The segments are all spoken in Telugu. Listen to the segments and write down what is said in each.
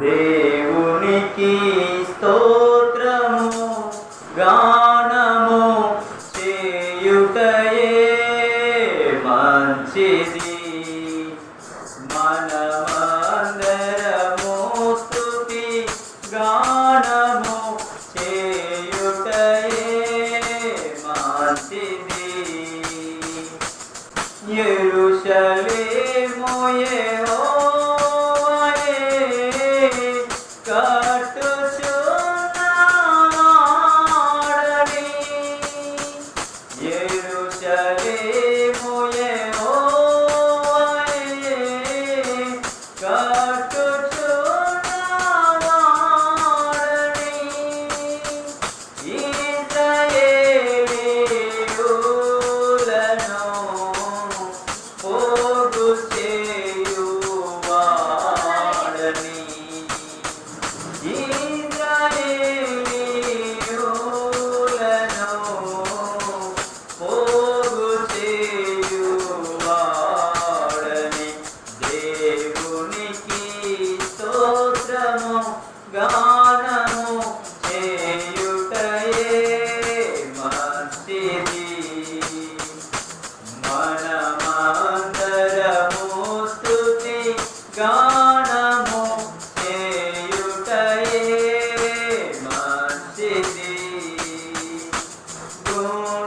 దేవునికి స్తోత్రము గానము చేయుటయే మంచిది. మనమందరము స్థుతి గానము చేయుటయే మంచిది. ఎరుషలేమోయే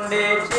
পণ্ডিত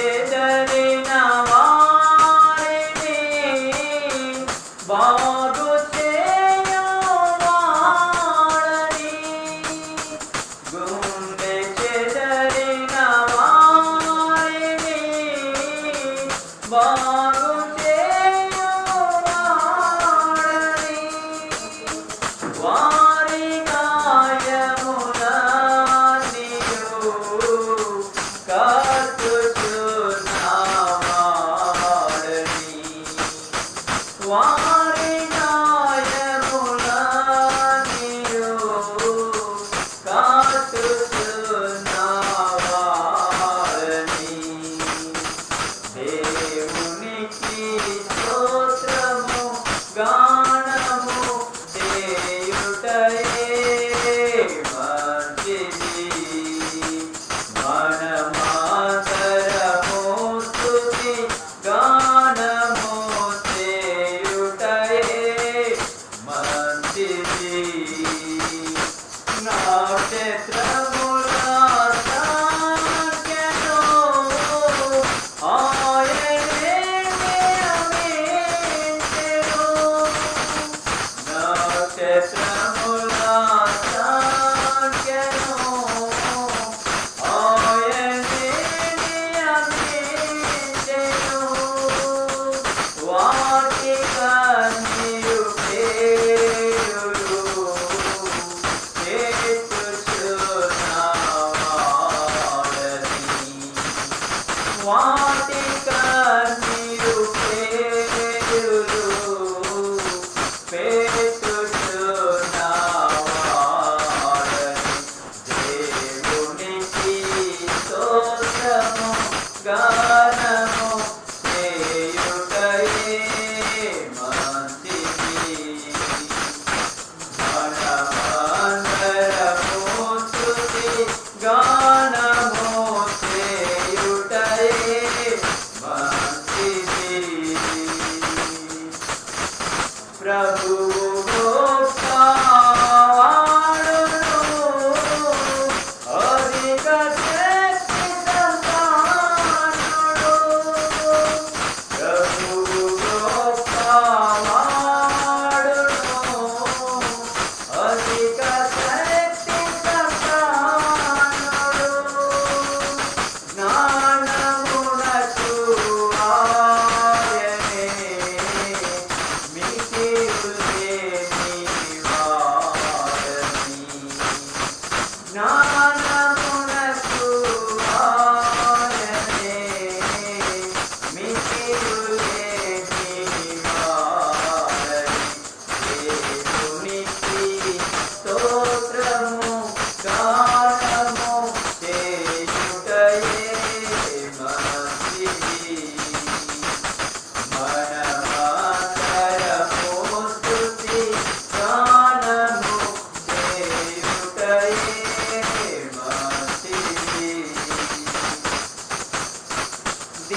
って。frango.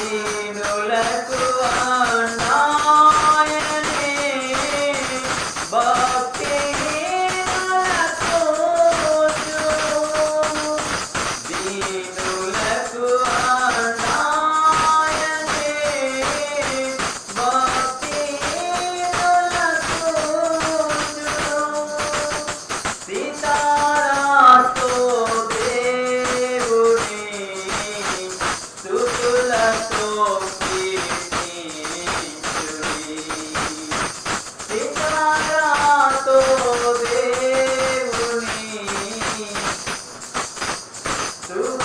దీనులకు నాయనే భక్తి దీనులకు